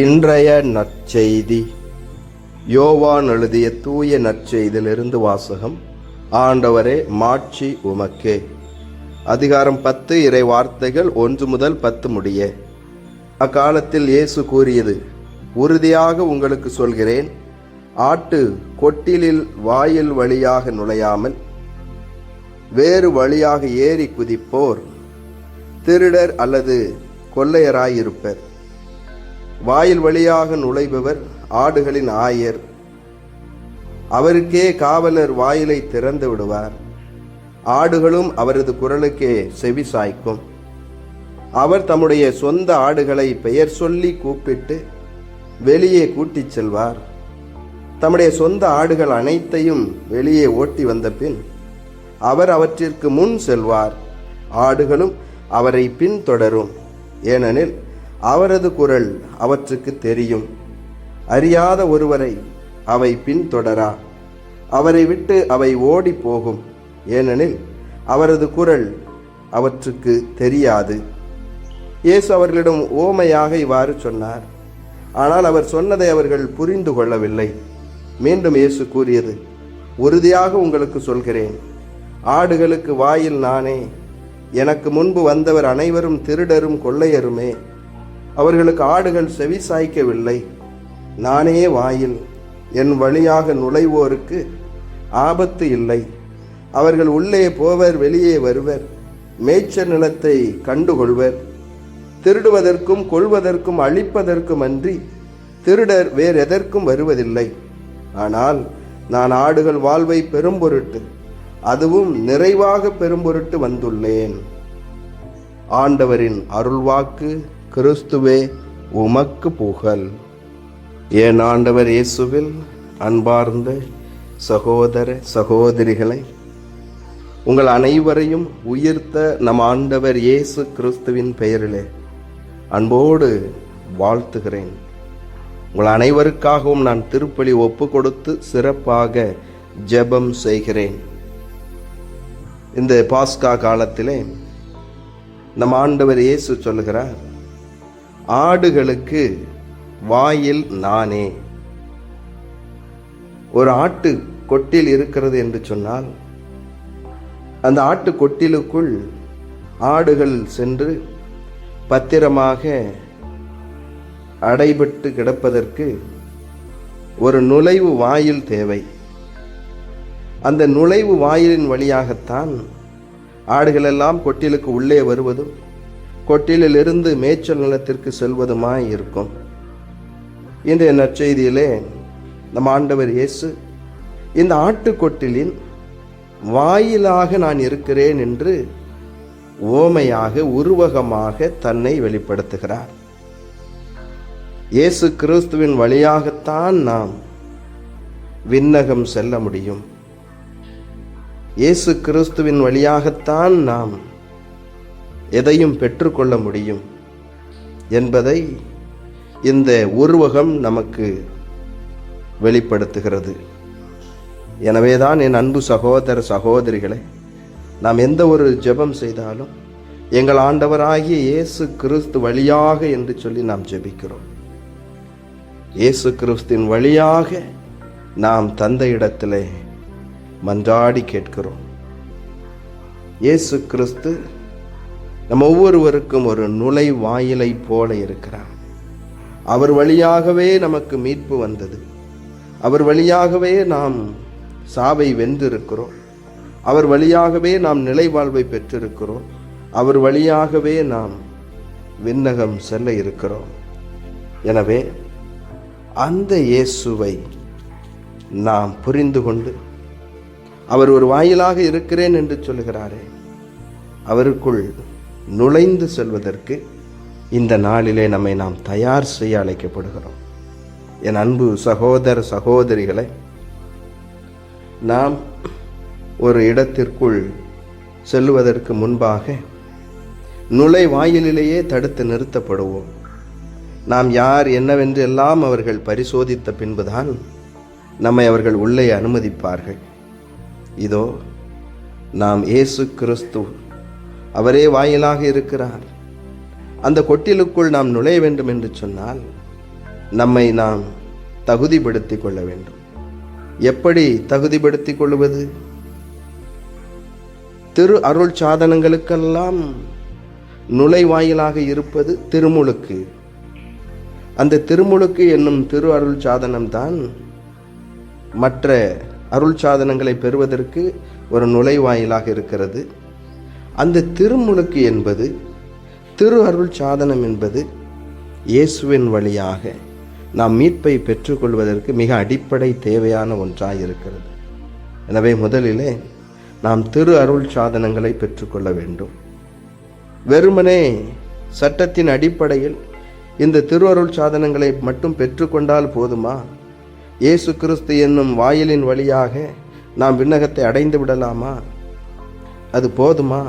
இன்றைய நற்செய்தி. யோவான் எழுதிய தூய நற்செய்தியிலிருந்து வாசகம். ஆண்டவரே மாட்சி உமக்கே. அதிகாரம் பத்து இறை வார்த்தைகள் ஒன்று முதல் பத்து முடிய. அக்காலத்தில் இயேசு கூறியது உறுதியாக உங்களுக்கு சொல்கிறேன் ஆட்டு கொட்டிலில் வாயில் வழியாக நுழையாமல் வேறு வழியாக ஏறி குதிப்போர் திருடர் அல்லது கொள்ளையராயிருப்பர். வாயில் வழியாக நுழைபவர் ஆடுகளின் ஆயர். அவருக்கே காவலர் வாயிலை திறந்து விடுவார். ஆடுகளும் அவரது குரலுக்கே செவி சாய்க்கும். அவர் தம்முடைய சொந்த ஆடுகளை பெயர் சொல்லி கூப்பிட்டு வெளியே கூட்டிச் செல்வார். தம்முடைய சொந்த ஆடுகள் அனைத்தையும் வெளியே ஓட்டி வந்த பின் அவர் அவற்றிற்கு முன் செல்வார். ஆடுகளும் அவரை பின்தொடரும். ஏனெனில் அவரது குரல் அவற்றுக்கு தெரியும். அறியாத ஒருவரை அவை பின்தொடரா? அவரை விட்டு அவை ஓடி போகும். ஏனெனில் அவரது குரல் அவற்றுக்கு தெரியாது. இயேசு அவர்களிடம் ஓமையாக இவ்வாறு சொன்னார். ஆனால் அவர் சொன்னதை அவர்கள் புரிந்து கொள்ளவில்லை. மீண்டும் இயேசு கூறியது உறுதியாக உங்களுக்கு சொல்கிறேன். ஆடுகளுக்கு வாயில் நானே. எனக்கு முன்பு வந்தவர் அனைவரும் திருடரும் கொள்ளையருமே. அவர்களுக்கு ஆடுகள் செவி சாய்க்கவில்லை. நானே வாயில் என் வழியாக நுழைவோருக்கு ஆபத்து இல்லை. அவர்கள் உள்ளே போவர் வெளியே வருவர். மேய்ச்சல் நிலத்தை கண்டுகொள்வர். திருடுவதற்கும் கொள்வதற்கும் அழிப்பதற்கும் அன்றி திருடர் வேறெதற்கும் வருவதில்லை. ஆனால் நான் ஆடுகள் வாழ்வை பெரும்பொருட்டு அதுவும் நிறைவாக பெரும்பொருட்டு வந்துள்ளேன். ஆண்டவரின் அருள்வாக்கு கிறிஸ்துவே உமக்கு புகழ். என் ஆண்டவர் இயேசுவில் அன்பார்ந்த சகோதர சகோதரிகளை உங்கள் அனைவரையும் உயிர்த்த நம் ஆண்டவர் இயேசு கிறிஸ்துவின் பெயரிலே அன்போடு வாழ்த்துகிறேன். உங்கள் அனைவருக்காகவும் நான் திருப்பலி ஒப்பு கொடுத்து சிறப்பாக ஜெபம் செய்கிறேன். இந்த பாஸ்கா காலத்திலே நம் ஆண்டவர் இயேசு சொல்லுகிறார் ஆடுகளுக்கு வாயில் நானே. ஒரு ஆட்டு கொட்டில் இருக்கிறது என்று சொன்னால் அந்த ஆட்டு கொட்டிலுக்குள் ஆடுகள் சென்று பத்திரமாக அடைபட்டு கிடப்பதற்கு ஒரு நுழைவு வாயில் தேவை. அந்த நுழைவு வாயிலின் வழியாகத்தான் ஆடுகளெல்லாம் கொட்டிலுக்கு உள்ளே வருவதும் கொட்டிலிலிருந்து மேய்ச்சல் நிலத்திற்கு செல்வதுமாய் இருக்கும். இன்றைய நற்செய்தியிலே நம் ஆண்டவர் இயேசு இந்த ஆட்டுக்கொட்டிலின் வாயிலாக நான் இருக்கிறேன் என்று ஓமையாக உருவகமாக தன்னை வெளிப்படுத்துகிறார். இயேசு கிறிஸ்துவின் வழியாகத்தான் நாம் விண்ணகம் செல்ல முடியும். இயேசு கிறிஸ்துவின் வழியாகத்தான் நாம் எதையும் பெற்றுக்கொள்ள முடியும் என்பதை இந்த உருவகம் நமக்கு வெளிப்படுத்துகிறது. எனவேதான் என் அன்பு சகோதர சகோதரிகளை நாம் எந்த ஒரு ஜெபம் செய்தாலும் எங்கள் ஆண்டவராகிய இயேசு கிறிஸ்து வழியாக என்று சொல்லி நாம் ஜெபிக்கிறோம். இயேசு கிறிஸ்தின் வழியாக நாம் தந்த இடத்திலே மன்றாடி கேட்கிறோம். இயேசு கிறிஸ்து நம்ம ஒவ்வொருவருக்கும் ஒரு நுழை வாயிலை போல இருக்கிறார். அவர் வழியாகவே நமக்கு மீட்பு வந்தது. அவர் வழியாகவே நாம் சாவை வென்றிருக்கிறோம். அவர் வழியாகவே நாம் நிலை வாழ்வை பெற்றிருக்கிறோம். அவர் வழியாகவே நாம் விண்ணகம் செல்ல இருக்கிறோம். எனவே அந்த இயேசுவை நாம் புரிந்து கொண்டு அவர் ஒரு வாயிலாக இருக்கிறேன் என்று சொல்கிறாரே அவருக்குள் நுழைந்து செல்வதற்கு இந்த நாளிலே நம்மை நாம் தயார் செய்ய அழைக்கப்படுகிறோம். என் அன்பு சகோதர சகோதரிகளை நாம் ஒரு இடத்திற்குள் செல்வதற்கு முன்பாக நுழைவாயிலிலேயே தடுத்து நிறுத்தப்படுவோம். நாம் யார் என்னவென்று எல்லாம் அவர்கள் பரிசோதித்த பின்புதான் நம்மை அவர்கள் உள்ளே அனுமதிப்பார்கள். இதோ நாம் இயேசு கிறிஸ்து அவரே வாயிலாக இருக்கிறார். அந்த கொட்டிலுக்குள் நாம் நுழைய வேண்டும் என்று சொன்னால் நம்மை நாம் தகுதிப்படுத்திக் கொள்ள வேண்டும். எப்படி தகுதிப்படுத்திக் கொள்வது? திரு அருள் சாதனங்களுக்கெல்லாம் நுழைவாயிலாக இருப்பது திருமுழுக்கு. அந்த திருமுழுக்கு என்னும் திரு அருள் சாதனம்தான் மற்ற அருள் சாதனங்களை பெறுவதற்கு ஒரு நுழைவாயிலாக இருக்கிறது. அந்த திருமுழுக்கு என்பது திரு அருள் சாதனம் என்பது இயேசுவின் வழியாக நாம் மீட்பை பெற்றுக்கொள்வதற்கு மிக அடிப்படை தேவையான ஒன்றாக இருக்கிறது. எனவே முதலிலே நாம் திரு அருள் சாதனங்களை பெற்றுக்கொள்ள வேண்டும். வெறுமனே சட்டத்தின் அடிப்படையில் இந்த திரு அருள் சாதனங்களை மட்டும் பெற்றுக்கொண்டால் போதுமா? இயேசு கிறிஸ்து என்னும் வாயிலின் வழியாக நாம் விண்ணகத்தை அடைந்து விடலாமா? அது போதுமா?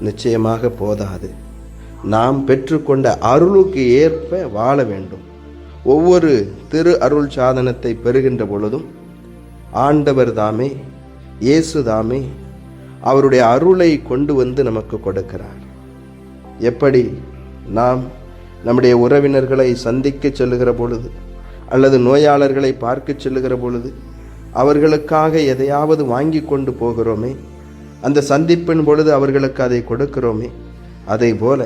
நிச்சயமாக போதாது. நாம் பெற்றுக்கொண்ட அருளுக்கு ஏற்ப வாழ வேண்டும். ஒவ்வொரு திரு அருள் சாதனத்தை பெறுகின்ற பொழுதும் ஆண்டவர் தாமே இயேசு தாமே அவருடைய அருளை கொண்டு வந்து நமக்கு கொடுக்கிறார். எப்படி? நாம் நம்முடைய உறவினர்களை சந்திக்க செல்லுகிற பொழுது அல்லது நோயாளர்களை பார்க்க செல்லுகிற பொழுது அவர்களுக்காக எதையாவது வாங்கி கொண்டு போகிறோமே அந்த சந்திப்பின் பொழுது அவர்களுக்கு அதை கொடுக்கிறோமே. அதை போல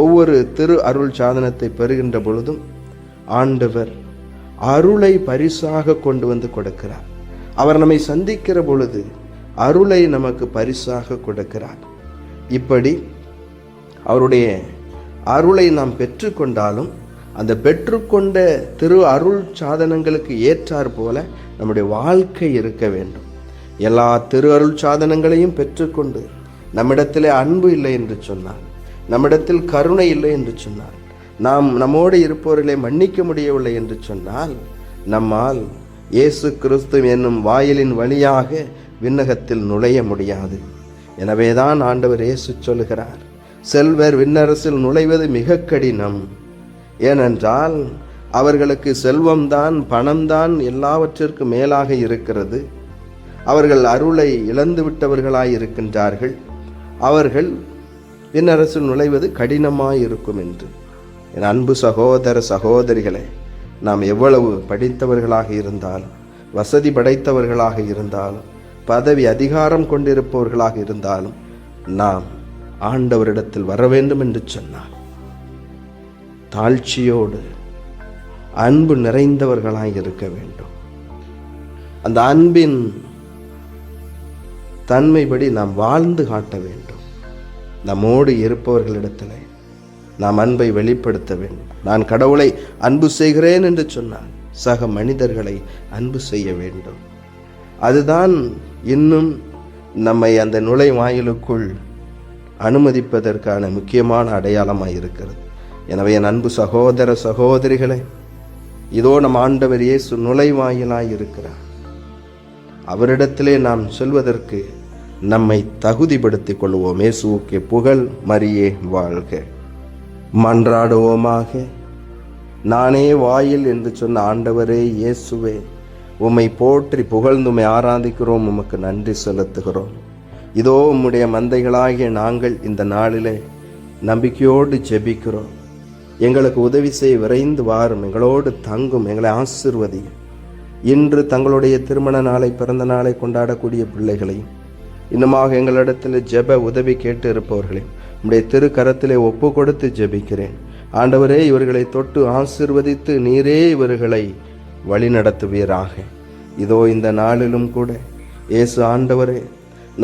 ஒவ்வொரு திரு அருள் சாதனத்தை பெறுகின்ற பொழுதும் ஆண்டவர் அருளை பரிசாக கொண்டு வந்து கொடுக்கிறார். அவர் நம்மை சந்திக்கிற பொழுது அருளை நமக்கு பரிசாக கொடுக்கிறார். இப்படி அவருடைய அருளை நாம் பெற்றுக்கொண்டாலும் அந்த பெற்றுக்கொண்ட திரு அருள் சாதனங்களுக்கு ஏற்றார் போல நம்முடைய வாழ்க்கை இருக்க வேண்டும். எல்லா திரு அருள் சாதனங்களையும் பெற்றுக்கொண்டு நம்மிடத்திலே அன்பு இல்லை என்று சொன்னார். நம்மிடத்தில் கருணை இல்லை என்று சொன்னார். நாம் நம்மோடு இருப்பவர்களை மன்னிக்க முடியவில்லை என்று சொன்னால் நம்மால் இயேசு கிறிஸ்து என்னும் வாயிலின் வழியாக விண்ணகத்தில் நுழைய முடியாது. எனவேதான் ஆண்டவர் இயேசு சொல்கிறார் செல்வர் விண்ணரசில் நுழைவது மிக கடினம். ஏனென்றால் அவர்களுக்கு செல்வம்தான் பணம்தான் எல்லாவற்றிற்கும் மேலாக இருக்கிறது. அவர்கள் அருளை இழந்து விட்டவர்களாயிருக்கின்றார்கள். அவர்கள் விண்ணரசில் நுழைவது கடினமாயிருக்கும் என்று. என் அன்பு சகோதர சகோதரிகளே நாம் எவ்வளவு படித்தவர்களாக இருந்தாலும் வசதி படைத்தவர்களாக இருந்தாலும் பதவி அதிகாரம் கொண்டிருப்பவர்களாக இருந்தாலும் நாம் ஆண்டவரிடத்தில் வர வேண்டும் என்று சொன்னார் தாழ்ச்சியோடு அன்பு நிறைந்தவர்களாக இருக்க வேண்டும். அந்த அன்பின் தன்மைப்படி நாம் வாழ்ந்து காட்ட வேண்டும். நம்மோடு இருப்பவர்களிடத்தில் நாம் அன்பை வெளிப்படுத்த வேண்டும். நான் கடவுளை அன்பு செய்கிறேன் என்று சொன்னால் சக மனிதர்களை அன்பு செய்ய வேண்டும். அதுதான் இன்னும் நம்மை அந்த நுழைவாயிலுக்குள் அனுமதிப்பதற்கான முக்கியமான அடையாளமாக இருக்கிறது. எனவே என் அன்பு சகோதர சகோதரிகளே இதோ நம் ஆண்டவர் இயேசு நுழைவாயிலாய் இருக்கிறார். அவரிடத்திலே நாம் சொல்வதற்கு நம்மை தகுதிப்படுத்திக் கொள்வோம். இயேசுவுக்கு புகழ் மரியே வாழ்க. மன்றாடுவோமாக. நானே வாயில் என்று சொன்ன ஆண்டவரே இயேசுவே உம்மை போற்றி புகழ்ந்துமை ஆராதிக்கிறோம். உமக்கு நன்றி செலுத்துகிறோம். இதோ உம்முடைய மந்தைகளாகிய நாங்கள் இந்த நாளிலே நம்பிக்கையோடு ஜெபிக்கிறோம். எங்களுக்கு உதவி செய்ய விரைந்து வாரும். எங்களோடு தங்கும். எங்களை ஆசிர்வதியும். இன்று தங்களுடைய திருமண நாளை பிறந்த நாளை கொண்டாடக்கூடிய பிள்ளைகளை இன்னுமாக எங்களிடத்தில் ஜெப உதவி கேட்டு இருப்பவர்களையும் உம்முடைய திருக்கரத்திலே ஒப்பு கொடுத்து ஜெபிக்கிறேன். ஆண்டவரே இவர்களை தொட்டு ஆசிர்வதித்து நீரே இவர்களை வழிநடத்துவீராக. இதோ இந்த நாளிலும் கூட இயேசு ஆண்டவரே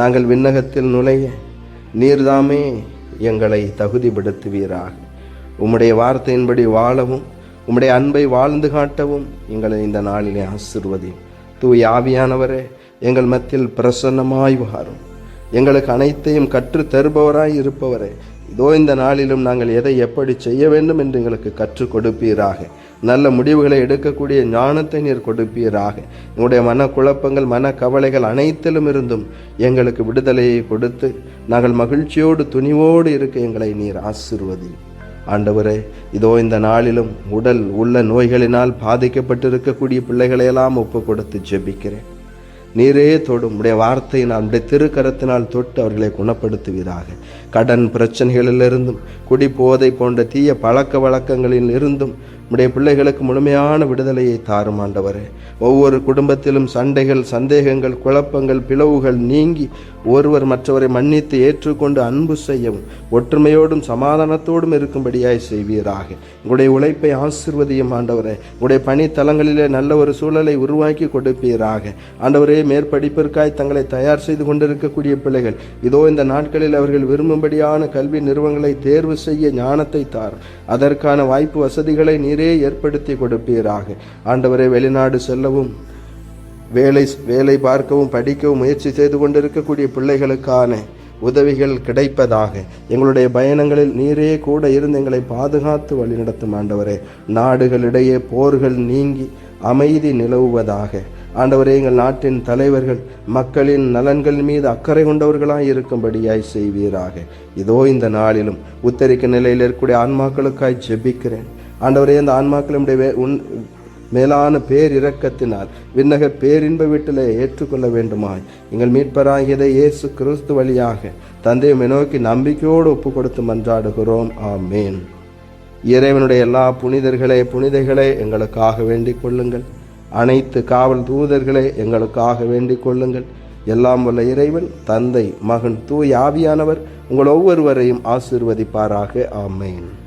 நாங்கள் விண்ணகத்தில் நுழைய நீர்தாமே எங்களை தகுதிப்படுத்துவீராக. உம்முடைய வார்த்தையின்படி வாழவும் உம்முடைய அன்பை வாழ்ந்து காட்டவும் எங்களை இந்த நாளிலே ஆசிர்வதி தூய் ஆவியானவரே எங்கள் மத்தியில் பிரசன்னமாய் வாரும். எங்களுக்கு அனைத்தையும் கற்று தருபவராய் இருப்பவரே இதோ இந்த நாளிலும் நாங்கள் எதை எப்படி செய்ய வேண்டும் என்று எங்களுக்கு கற்றுக் கொடுப்பீராக. நல்ல முடிவுகளை எடுக்கக்கூடிய ஞானத்தை நீர் கொடுப்பீராக. எங்களுடைய மன குழப்பங்கள் மன கவலைகள் அனைத்திலும் இருந்தும் எங்களுக்கு விடுதலையை கொடுத்து நாங்கள் மகிழ்ச்சியோடு துணிவோடு இருக்க எங்களை நீர் ஆசிர்வதி ஆண்டவரே இதோ இந்த நாளிலும் உடல் உள்ள நோய்களினால் பாதிக்கப்பட்டிருக்கக்கூடிய பிள்ளைகளையெல்லாம் ஒப்பு கொடுத்து ஜெபிக்கிறேன். நீரே தொடும் உடைய வார்த்தையினால் உடைய திருக்கரத்தினால் தொட்டு அவர்களை குணப்படுத்துவீராக. கடன் பிரச்சனைகளிலிருந்தும் குடி போதை போன்ற தீய பழக்க வழக்கங்களில் இருந்தும் உடைய பிள்ளைகளுக்கு முழுமையான விடுதலையை தாரும் ஆண்டவரே. ஒவ்வொரு குடும்பத்திலும் சண்டைகள் சந்தேகங்கள் குழப்பங்கள் பிளவுகள் நீங்கி ஒருவர் மற்றவரை மன்னித்து ஏற்றுக்கொண்டு அன்பு செய்யவும் ஒற்றுமையோடும் சமாதானத்தோடும் இருக்கும்படியாய் செய்வீராக. உங்களுடைய உழைப்பை ஆசிர்வதியும் ஆண்டவரே. உங்களுடைய பணித்தலங்களிலே நல்ல ஒரு சூழலை உருவாக்கி கொடுப்பீராக. ஆண்டவரே மேற்படிப்பிற்காய் தங்களை தயார் செய்து கொண்டிருக்கக்கூடிய பிள்ளைகள் இதோ இந்த நாட்களில் அவர்கள் விரும்பும்படியான கல்வி நிறுவனங்களை தேர்வு செய்ய ஞானத்தை தார் அதற்கான வாய்ப்பு வசதிகளை நீர் ஏற்படுத்தி கொடுப்பீராக. ஆண்டவரை வெளிநாடு செல்லவும் வேலை வேலை பார்க்கவும் படிக்கவும் முயற்சி செய்து கொண்டிருக்கக்கூடிய பிள்ளைகளுக்கான உதவிகள் கிடைப்பதாக. எங்களுடைய பயணங்களில் நீரே கூட இருந்து எங்களை பாதுகாத்து வழிநடத்தும் ஆண்டவரே. நாடுகளிடையே போர்கள் நீங்கி அமைதி நிலவுவதாக. ஆண்டவரே எங்கள் நாட்டின் தலைவர்கள் மக்களின் நலன்கள் மீது அக்கறை கொண்டவர்களாய் இருக்கும்படியாய் செய்வீராக. இதோ இந்த நாளிலும் உத்தரிக்க நிலையில் இருக்கக்கூடிய ஆன்மாக்களுக்காய் ஜெபிக்கிறேன். ஆண்டவரே இந்த ஆன்மாக்களுடைய உன் மேலான பேர் இரக்கத்தினால் விண்ணக பேரின்ப வீட்டிலே ஏற்றுக்கொள்ள வேண்டுமாய். எங்கள் மீட்பராகியதை இயேசு கிறிஸ்து வழியாக தந்தையை நோக்கி நம்பிக்கையோடு ஒப்பு கொடுத்து மன்றாடுகிறோம். ஆமேன். இறைவனுடைய எல்லா புனிதர்களே புனிதைகளே எங்களுக்காக வேண்டிக் கொள்ளுங்கள். அனைத்து காவல் தூதர்களே எங்களுக்காக வேண்டிக் கொள்ளுங்கள். எல்லாம் வல்ல இறைவன் தந்தை மகன் தூய் ஆவியானவர் உங்கள் ஒவ்வொருவரையும் ஆசீர்வதிப்பாராக. ஆமேன்.